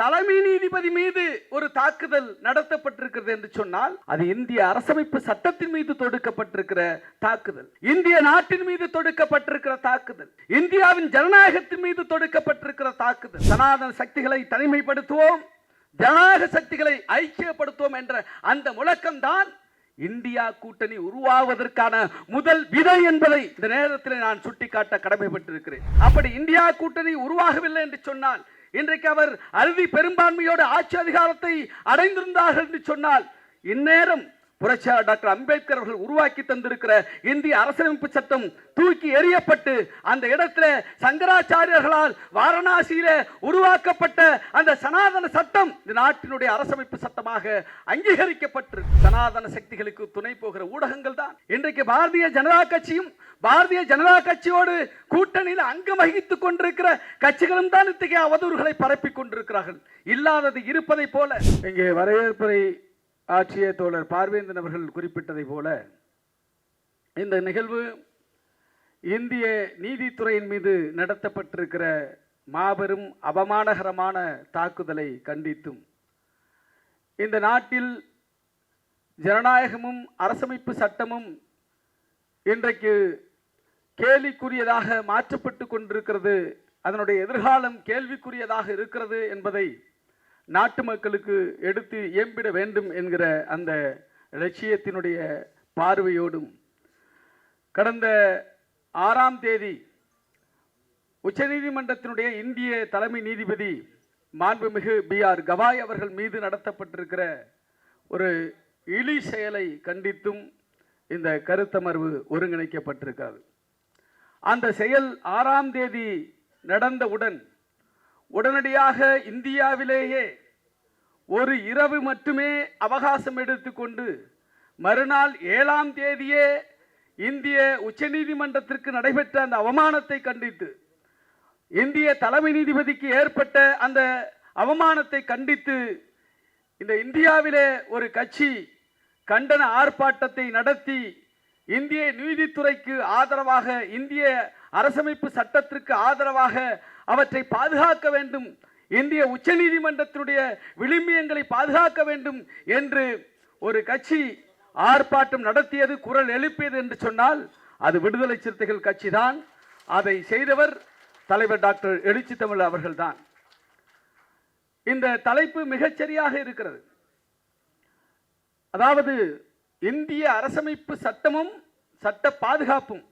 தலைமை நீதிபதி மீது ஒரு தாக்குதல் நடத்தப்பட்டிருக்கிறது என்று சொன்னால் அது இந்திய அரசமைப்பு சட்டத்தின் மீது தொடுக்கப்பட்டிருக்கிற தாக்குதல். இந்திய நாட்டின் மீது தொடுக்கப்பட்டிருக்கிற தாக்குதல். இந்தியாவின் ஜனநாயகத்தின் மீது தொடுக்கப்பட்டிருக்கிற தாக்குதல். சனாதன சக்திகளை தனிமைப்படுத்துவோம் ஜனநாயக சக்திகளை ஐக்கியப்படுத்துவோம் என்ற அந்த முழக்கம்தான் இந்தியா கூட்டணி உருவாவதற்கான முதல் விதை என்பதை இந்த நேரத்தில் நான் சுட்டிக்காட்ட கடமைப்பட்டிருக்கிறேன். அப்படி இந்தியா கூட்டணி உருவாகவில்லை என்று சொன்னால் இன்றைக்கு அவர் அறுதி பெரும்பான்மையோடு ஆட்சி அதிகாரத்தை அடைந்திருந்தார்கள் என்று சொன்னால் இந்நேரம் புரட்சியாளர் டாக்டர் அம்பேத்கர் அவர்கள் உருவாக்கி தந்திருக்கிற இந்திய அரசியலமைப்பு சட்டம் தூக்கி எறியப்பட்டு அந்த இடத்துல சங்கராச்சாரியர்களால் வாரணாசியில உருவாக்கப்பட்ட அந்த சனாதன சட்டம் இந்த நாட்டினுடைய அரசமைப்பு சட்டமாக அங்கீகரிக்கப்பட்டிருக்கு. சனாதன சக்திகளுக்கு துணை போகிற ஊடகங்கள் தான். இன்றைக்கு பாரதிய ஜனதா கட்சியும் பாரதிய ஜனதா கட்சியோடு கூட்டணியில் அங்கம் வகித்துக் கொண்டிருக்கிற கட்சிகளும் தான் இத்தகைய அவதூறுகளை பரப்பிக் கொண்டிருக்கிறார்கள். இல்லாதது இருப்பதை போல. இங்கே வரவேற்புரை ஆட்சிய தோழர் பார்வேந்தன் அவர்கள் குறிப்பிட்டதை போல இந்த நிகழ்வு இந்திய நீதித்துறையின் மீது நடத்தப்பட்டிருக்கிற மாபெரும் அவமானகரமான தாக்குதலை கண்டித்தும் இந்த நாட்டில் ஜனநாயகமும் அரசமைப்பு சட்டமும் இன்றைக்கு கேலிக்குரியதாக மாற்றப்பட்டு கொண்டிருக்கிறது. அதனுடைய எதிர்காலம் கேள்விக்குரியதாக இருக்கிறது என்பதை நாட்டு மக்களுக்கு எடுத்து ஏம்பிட வேண்டும் என்கிற அந்த லட்சியத்தினுடைய பார்வையோடும். கடந்த ஆறாம் தேதி உச்சநீதிமன்றத்தினுடைய இந்திய தலைமை நீதிபதி மாண்புமிகு பி ஆர் கவாய் அவர்கள் மீது நடத்தப்பட்டிருக்கிற ஒரு இழி செயலை கண்டித்தும் இந்த கருத்தமர்வு ஒருங்கிணைக்கப்பட்டிருக்கிறது. அந்த செயல் ஆறாம் தேதி நடந்தவுடன் உடனடியாக இந்தியாவிலேயே ஒரு இரவு மட்டுமே அவகாசம் எடுத்துக்கொண்டு மறுநாள் ஏழாம் தேதியே இந்திய உச்சநீதிமன்றத்திற்கு நடைபெற்ற அந்த அவமானத்தை கண்டித்து இந்திய தலைமை நீதிபதிக்கு ஏற்பட்ட அந்த அவமானத்தை கண்டித்து இந்த இந்தியாவிலே ஒரு கட்சி கண்டன ஆர்ப்பாட்டத்தை நடத்தி இந்திய நீதித்துறைக்கு ஆதரவாக இந்திய அரசமைப்பு சட்டத்திற்கு ஆதரவாக அவற்றை பாதுகாக்க வேண்டும். இந்திய உச்சநீதிமன்றத்தினுடைய விளிம்பியங்களை பாதுகாக்க வேண்டும் என்று ஒரு கட்சி ஆர்ப்பாட்டம் நடத்தியது குரல் எழுப்பியது என்று சொன்னால் அது விடுதலை சிறுத்தைகள் கட்சி தான் அதை செய்தவர் தலைவர் டாக்டர் எழுச்சி தமிழ் அவர்கள்தான். இந்த தலைப்பு மிகச்சரியாக இருக்கிறது. அதாவது இந்திய அரசமைப்பு சட்டமும் சட்ட பாதுகாப்பும்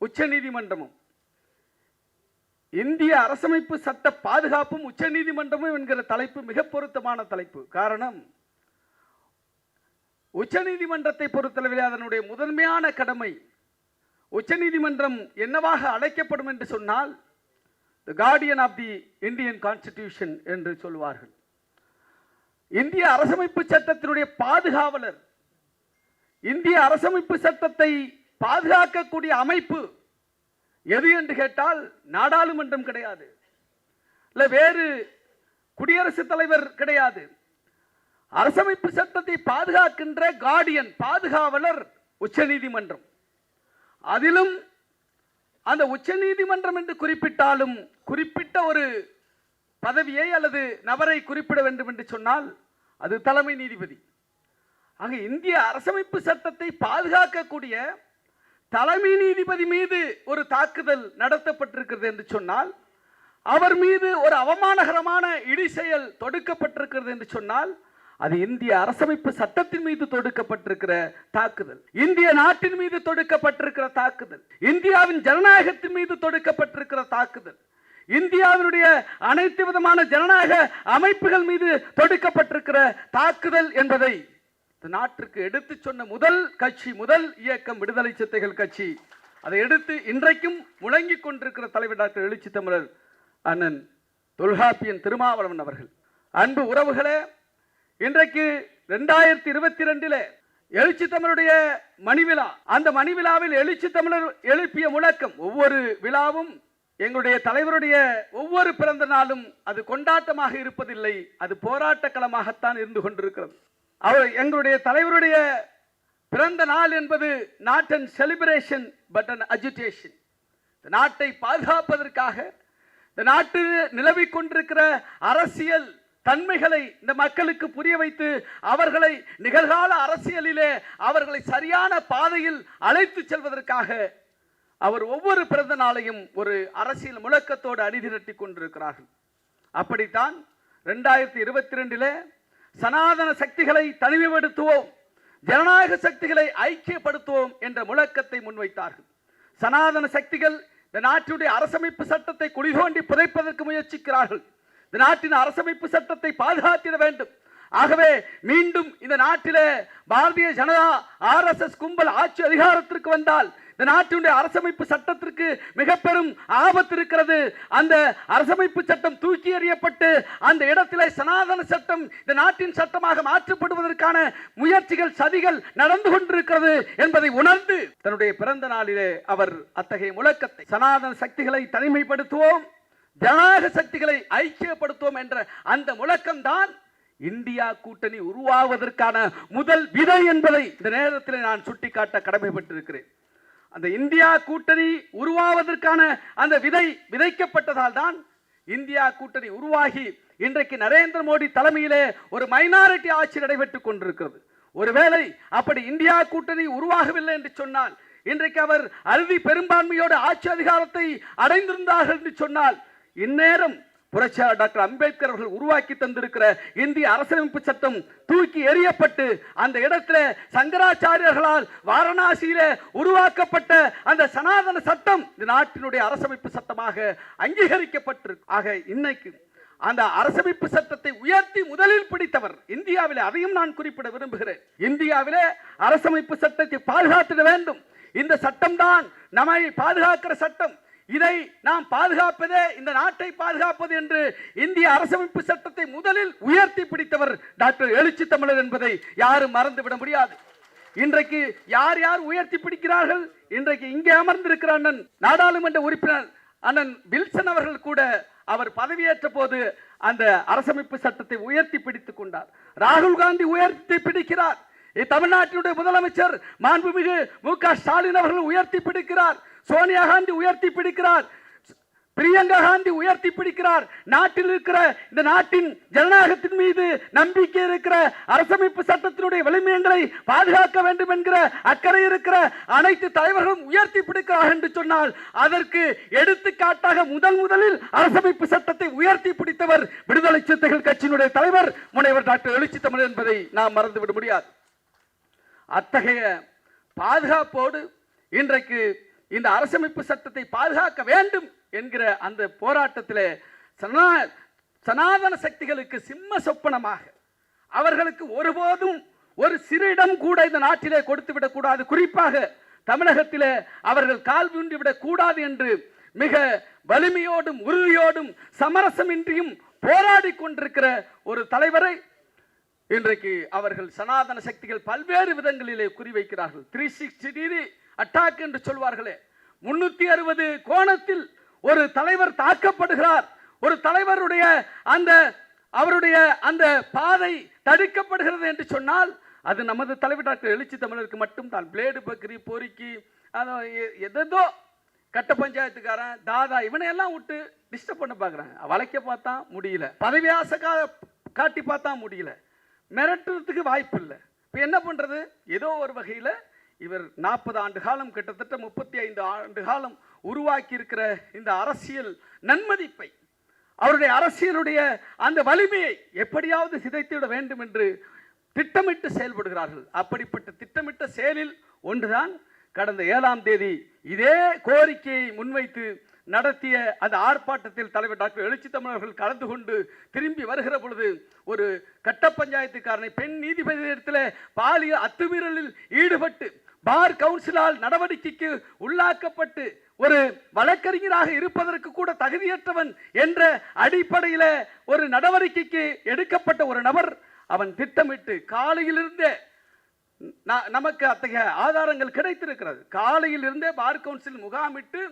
உச்சநீதிமன்றமும் இந்திய அரசமைப்பு சட்ட பாதுகாப்பும் உச்சநீதிமன்றமும் என்கிற தலைப்பு மிக பொருத்தமான தலைப்பு. காரணம் உச்சநீதிமன்றத்தை பொறுத்தளவில் அதனுடைய முதன்மையான கடமை உச்சநீதிமன்றம் என்னவாக அழைக்கப்படும் என்று சொன்னால் the guardian of the Indian constitution என்று சொல்வார்கள் இந்திய அரசமைப்பு சட்டத்தினுடைய பாதுகாவலர் இந்திய அரசமைப்பு சட்டத்தை பாதுகாக்கக்கூடிய அமைப்பு எது என்று கேட்டால் நாடாளுமன்றம் கிடையாது. இல்லை வேறு குடியரசுத் தலைவர் கிடையாது. அரசமைப்பு சட்டத்தை பாதுகாக்கின்ற கார்டியன் பாதுகாவலர் உச்சநீதிமன்றம். அதிலும் அந்த உச்சநீதிமன்றம் என்று குறிப்பிட்டாலும் குறிப்பிட்ட ஒரு பதவியை அல்லது நபரை குறிப்பிட வேண்டும் என்று சொன்னால் அது தலைமை நீதிபதி. ஆக இந்திய அரசமைப்பு சட்டத்தை பாதுகாக்கக்கூடிய தலைமை நீதிபதி மீது ஒரு தாக்குதல் நடத்தப்பட்டிருக்கிறது என்று சொன்னால் அவர் மீது ஒரு அவமானகரமான இடி செயல் தொடுக்கப்பட்டிருக்கிறது என்று சொன்னால் அது இந்திய அரசமைப்பு சட்டத்தின் மீது தொடுக்கப்பட்டிருக்கிற தாக்குதல். இந்திய நாட்டின் மீது தொடுக்கப்பட்டிருக்கிற தாக்குதல். இந்தியாவின் ஜனநாயகத்தின் மீது தொடுக்கப்பட்டிருக்கிற தாக்குதல். இந்தியாவினுடைய அனைத்து விதமான ஜனநாயக அமைப்புகள் மீது தொடுக்கப்பட்டிருக்கிற தாக்குதல் என்பதை நாட்டிற்கு எடுத்து சொன்ன முதல் கட்சி முதல் இயக்கம் விடுதலை சித்தைகள் கட்சி. அதை எடுத்து இன்றைக்கும் முழங்கிக் கொண்டிருக்கிற தலைவர் டாக்டர் எழுச்சி தமிழர் அண்ணன் தொல்காப்பியன் திருமாவளவன் அவர்கள். அன்பு உறவுகளே இன்றைக்கு ரெண்டாயிரத்தி இருபத்தி ரெண்டில் எழுச்சி தமிழுடைய மணிவிழா. அந்த மணி விழாவில் எழுச்சி தமிழர் எழுப்பிய முழக்கம் ஒவ்வொரு விழாவும் எங்களுடைய தலைவருடைய ஒவ்வொரு பிறந்த நாளும் அது கொண்டாட்டமாக இருப்பதில்லை அது போராட்ட களமாகத்தான் இருந்து கொண்டிருக்கிறது. அவர் எங்களுடைய தலைவருடைய பிறந்த நாள் என்பது not and celebration but and agitation நாட்டை பாதுகாப்பதற்காக இந்த நாட்டில் நிலவிக் கொண்டிருக்கிற அரசியல் தன்மைகளை இந்த மக்களுக்கு புரிய வைத்து அவர்களை நிகழ்கால அரசியலிலே அவர்களை சரியான பாதையில் அழைத்து செல்வதற்காக அவர் ஒவ்வொரு பிறந்த நாளையும் ஒரு அரசியல் முழக்கத்தோடு அணிதிரட்டி கொண்டிருக்கிறார்கள். அப்படித்தான் ரெண்டாயிரத்தி இருபத்தி ரெண்டிலே சனாதன சக்திகளை தனிமைப்படுத்துவோம் ஜனநாயக சக்திகளை ஐக்கியப்படுத்துவோம் என்ற முழக்கத்தை முன்வைத்தார்கள். சனாதன சக்திகள் இந்த நாட்டினுடைய அரசமைப்பு சட்டத்தை குடிதோண்டி புதைப்பதற்கு முயற்சிக்கிறார்கள். இந்த நாட்டின் அரசமைப்பு சட்டத்தை பாதுகாத்திட வேண்டும். ஆகவே மீண்டும் இந்த நாட்டிலே பாரதிய ஜனதா ஆர்எஸ்எஸ் கும்பல் ஆட்சி அதிகாரத்திற்கு வந்தால் இந்த நாட்டினுடைய அரசமைப்பு சட்டத்திற்கு மிக பெரும் ஆபத்து இருக்கிறது அந்த அரசமைப்பு சட்டம் தூக்கி எறியப்பட்டு அந்த இடத்திலே சனாதன சட்டம் இந்த நாட்டின் சட்டமாக மாற்றப்படுவதற்கான முயற்சிகள் சதிகள் நடந்து கொண்டிருக்கிறது என்பதை உணர்ந்து தன்னுடைய பிறந்த நாளிலே அவர் அத்தகைய முழக்கத்தை சனாதன சக்திகளை தனிமைப்படுத்துவோம் ஜனநாயக சக்திகளை ஐக்கியப்படுத்துவோம் என்ற அந்த முழக்கம்தான் இந்தியா கூட்டணி உருவாவதற்கான முதல் விதை என்பதை இந்த நேரத்தில் நான் சுட்டிக்காட்ட கடமைப்பட்டிருக்கிறேன். அந்த இந்தியா கூட்டணி உருவாவதற்கான அந்த விதை விதைக்கப்பட்டதால் தான் இந்தியா கூட்டணி உருவாகி இன்றைக்கு நரேந்திர மோடி தலைமையிலே ஒரு மைனாரிட்டி ஆட்சி நடைபெற்றுக் கொண்டிருக்கிறது. ஒருவேளை அப்படி இந்தியா கூட்டணி உருவாகவில்லை என்று சொன்னால் இன்றைக்கு அவர் அறுதி பெரும்பான்மையோடு ஆட்சி அதிகாரத்தை அடைந்திருந்தார்கள் என்று சொன்னால் இந்நேரம் புரட்சியாளர் டாக்டர் அம்பேத்கர் அவர்கள் உருவாக்கி தந்திருக்கிற இந்திய அரசியலமைப்பு சட்டம் தூக்கி எறியப்பட்டு அந்த இடத்துல சங்கராச்சாரியர்களால் வாரணாசியில உருவாக்கப்பட்ட அந்த சனாதன சட்டம் இந்த நாட்டினுடைய அரசமைப்பு சட்டமாக அங்கீகரிக்கப்பட்டிருக்கு. ஆக இன்னைக்கு அந்த அரசமைப்பு சட்டத்தை உயர்த்தி முதலில் பிடித்தவர் இந்தியாவிலே அதையும் நான் குறிப்பிட விரும்புகிறேன். இந்தியாவிலே அரசமைப்பு சட்டத்தை பாதுகாத்திட வேண்டும். இந்த சட்டம்தான் நம்மை பாதுகாக்கிற சட்டம். இதை நாம் பாதுகாப்பதே இந்த நாட்டை பாதுகாப்பது என்று இந்திய அரசமைப்பு சட்டத்தை முதலில் உயர்த்தி பிடித்தவர் டாக்டர் எழுச்சி தமிழர் என்பதை யாரும் மறந்துவிட முடியாது. இன்றைக்கு யார் யார் உயர்த்தி பிடிக்கிறார்கள்? இன்றைக்கு இங்கே அமர்ந்திருக்கிற அண்ணன் நாடாளுமன்ற உறுப்பினர் அண்ணன் வில்சன் அவர்கள் கூட அவர் பதவியேற்ற போது அந்த அரசமைப்பு சட்டத்தை உயர்த்தி பிடித்துக் கொண்டார். ராகுல் காந்தி உயர்த்தி பிடிக்கிறார். தமிழ்நாட்டினுடைய முதலமைச்சர் மாண்புமிகு மு க ஸ்டாலின் அவர்கள் உயர்த்தி பிடிக்கிறார். சோனியா காந்தி உயர்த்தி பிடிக்கிறார். பிரியங்கா காந்தி உயர்த்தி பிடிக்கிறார். நாட்டில் இருக்கிற இந்த நாட்டின் ஜனநாயகத்தின் மீது நம்பிக்கை இருக்கிற அரசமைப்பு சட்டத்தினுடைய வலிமையங்களை பாதுகாக்க வேண்டும் என்கிற அக்கறை இருக்கிற அனைத்து தலைவர்களும் உயர்த்தி பிடிக்கிறார் என்று சொன்னால் அதற்கு எடுத்துக்காட்டாக முதல் முதலில் அரசமைப்பு சட்டத்தை உயர்த்தி பிடித்தவர் விடுதலை சிறுத்தைகள் கட்சியினுடைய தலைவர் முனைவர் டாக்டர் எழுச்சி தமிழ் என்பதை நாம் மறந்துவிட முடியாது. அத்தகைய பாதுகாப்போடு இன்றைக்கு இந்த அரசமைப்பு சட்டத்தை பாதுகாக்க வேண்டும் என்கிற அந்த போராட்டத்திலே சனா சனாதன சக்திகளுக்கு சிம்ம சொப்பனமாக அவர்களுக்கு ஒருபோதும் ஒரு சிறு இடம் கூட இந்த நாட்டிலே கொடுத்து விடக்கூடாது. குறிப்பாக தமிழகத்திலே அவர்கள் கால் ஊன்றி விடக் கூடாது என்று மிக வலிமையோடும் உறுதியோடும் சமரசமின்றியும் போராடி கொண்டிருக்கிற ஒரு தலைவரை இன்றைக்கு அவர்கள் சனாதன சக்திகள் பல்வேறு விதங்களிலே குறிவைக்கிறார்கள். த்ரீ சிக்ஸ்டி டிகிரி அட்டாக் என்று சொல்வார்களே. முன்னூற்றி அறுபது கோணத்தில் ஒரு தலைவர் தாக்கப்படுகிறார். ஒரு தலைவருடைய அந்த அவருடைய அந்த பாதை தடுக்கப்படுகிறது என்று சொன்னால் அது நமது தலைவர் டாக்டர் எழுச்சி தமிழருக்கு மட்டும் தான். பிளேடு பக்ரி பொறுக்கி அதோ எ- கட்ட பஞ்சாயத்துக்காரன் தாதா இவனை எல்லாம் விட்டு டிஸ்டர்ப் பண்ண பார்க்குறாங்க. வளைக்க பார்த்தா முடியல. பதவி ஆசை காட்டி பார்த்தா முடியல. மிரட்டுறதுக்கு வாய்ப்பு இல்லை இப்போ என்ன பண்ணுறது ஏதோ ஒரு வகையில் இவர் நாற்பது ஆண்டு காலம் கிட்டத்தட்ட முப்பத்தி ஐந்து ஆண்டு காலம் உருவாக்கி இருக்கிற இந்த அரசியல் நன்மதிப்பை அவருடைய அரசியலுடைய அந்த வலிமையை எப்படியாவது சிதைத்துவிட வேண்டும் என்று திட்டமிட்டு செயல்படுகிறார்கள். அப்படிப்பட்ட திட்டமிட்ட செயலில் ஒன்றுதான் கடந்த ஏழாம் தேதி இதே கோரிக்கையை முன்வைத்து நடத்திய அந்த ஆர்ப்பாட்டத்தில் தலைவர் டாக்டர் எழுச்சி தமிழர்கள் கலந்து கொண்டு திரும்பி வருகிற பொழுது ஒரு கட்ட பஞ்சாயத்துக்காரனை பெண் நீதிபதி இடத்துல பாலியல் அத்துமீறலில் ஈடுபட்டு பார் கவுன்சிலால் நடவடிக்கைக்கு உள்ளாக்கப்பட்டு ஒரு வழக்கறிஞராக இருப்பதற்கு கூட தகுதியற்றவன் என்ற அடிப்படையில் ஒரு நடவடிக்கைக்கு எடுக்கப்பட்ட ஒரு நபர் அவன் திட்டமிட்டு காலையிலிருந்தே ந- நமக்கு அத்தகைய ஆதாரங்கள் கிடைத்திருக்கிறது. காலையில் இருந்தே பார் கவுன்சில் முகாமிட்டு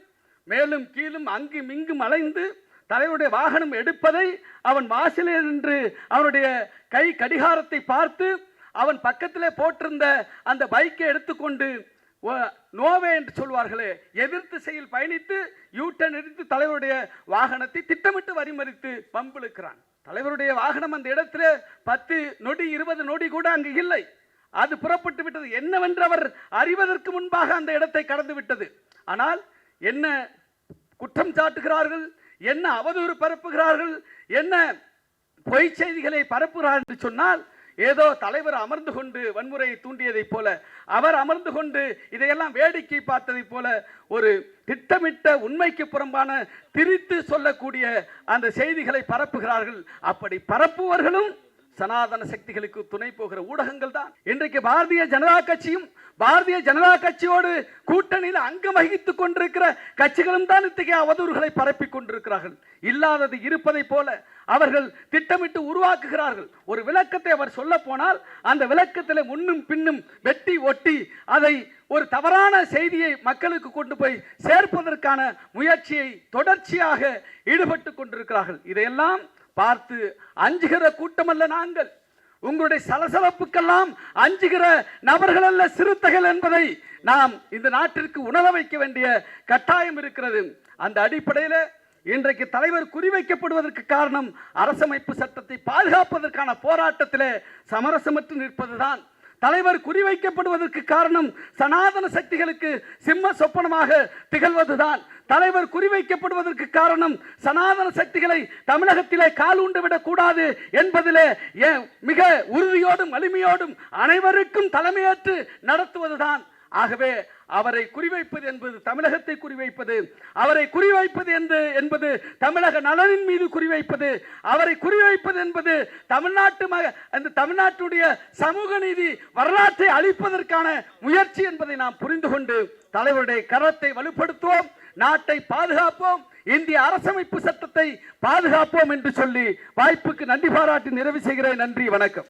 மேலும் கீழும் அங்கும் இங்கும் அலைந்து தலைவருடைய வாகனம் எடுப்பதை அவன் வாசலில் நின்று அவனுடைய கை கடிகாரத்தை பார்த்து அவன் பக்கத்திலே போட்டிருந்த அந்த பைக்கை எடுத்துக்கொண்டு நோவே என்று சொல்வார்களே எதிர் திசையில் பயணித்து யூட்டன் எடுத்து தலைவருடைய வாகனத்தை திட்டமிட்டு வரிமறித்து பம்பிழுக்கிறான். தலைவருடைய வாகனம் அந்த இடத்துல பத்து நொடி இருபது நொடி கூட அங்கு இல்லை. அது புறப்பட்டு விட்டது. என்னவென்று அவர் அறிவதற்கு முன்பாக அந்த இடத்தை கடந்து விட்டது. ஆனால் என்ன குற்றம் சாட்டுகிறார்கள்? என்ன அவதூறு பரப்புகிறார்கள்? என்ன பொய் செய்திகளை பரப்புகிறார் என்று சொன்னால் ஏதோ தலைவர் அமர்ந்து கொண்டு வன்முறையை தூண்டியதைப் போல அவர் அமர்ந்து கொண்டு இதையெல்லாம் வேடிக்கை பார்த்ததைப் போல ஒரு திட்டமிட்ட உண்மைக்கு புறம்பான திரித்து சொல்லக்கூடிய அந்த செய்திகளை பரப்புகிறார்கள். அப்படி பரப்புவர்களும் சனாதன சக்திகளுக்கு துணை போகிற ஊடகங்கள் தான். இன்றைக்கு பாரதிய ஜனதா கட்சியும் பாரதிய ஜனதா கட்சியோடு கூட்டணியில் அங்கம் வகித்துக் கொண்டிருக்கிற கட்சிகளும் தான் இத்தகைய அவதூறுகளை பரப்பிக் கொண்டிருக்கிறார்கள். இல்லாதது இருப்பதை போல அவர்கள் திட்டமிட்டு உருவாக்குகிறார்கள். ஒரு விளக்கத்தை அவர் சொல்ல போனால் அந்த விளக்கத்தில் முன்னும் பின்னும் வெட்டி ஒட்டி அதை ஒரு தவறான செய்தியை மக்களுக்கு கொண்டு போய் சேர்ப்பதற்கான முயற்சியை தொடர்ச்சியாக ஈடுபட்டு கொண்டிருக்கிறார்கள். இதையெல்லாம் பார்த்து அஞ்சுகிற கூட்டமல்ல நாங்கள். உங்களுடைய சலசலப்புக்கெல்லாம் அஞ்சுகிற நபர்கள் அல்ல சிறுத்தைகள் என்பதை நாம் இந்த நாட்டிற்கு உணர வைக்க வேண்டிய கட்டாயம் இருக்கிறது. அந்த அடிப்படையில் இன்றைக்கு தலைவர் குறிவைக்கப்படுவதற்கு காரணம் அரசமைப்பு சட்டத்தை பாதுகாப்பதற்கான போராட்டத்திலே சமரசமற்று நிற்பதுதான். தலைவர் குறிவைக்கப்படுவதற்கு காரணம் சனாதன சக்திகளுக்கு சிம்ம சொப்பனமாக திகழ்வதுதான். தலைவர் குறிவைக்கப்படுவதற்கு காரணம் சனாதன சக்திகளை தமிழகத்திலே கால் உண்டு விடக்கூடாது என்பதிலே ஏ- மிக உறுதியோடும் வலிமையோடும் அனைவருக்கும் தலைமையேற்று நடத்துவதுதான். ஆகவே அவரை குறிவைப்பது என்பது தமிழகத்தை குறிவைப்பது அவரை குறிவைப்பது என்று என்பது தமிழக நலனின் மீது குறிவைப்பது அவரை குறிவைப்பது என்பது தமிழ்நாட்டு மக அந்த தமிழ்நாட்டுடைய சமூக நீதி வரலாற்றை அழிப்பதற்கான முயற்சி என்பதை நாம் புரிந்து கொண்டு தலைவருடைய கரத்தை வலுப்படுத்துவோம் நாட்டை பாதுகாப்போம் இந்திய அரசமைப்பு சட்டத்தை பாதுகாப்போம் என்று சொல்லி வாய்ப்புக்கு நன்றி பாராட்டி நிறைவு செய்கிறேன். நன்றி வணக்கம்.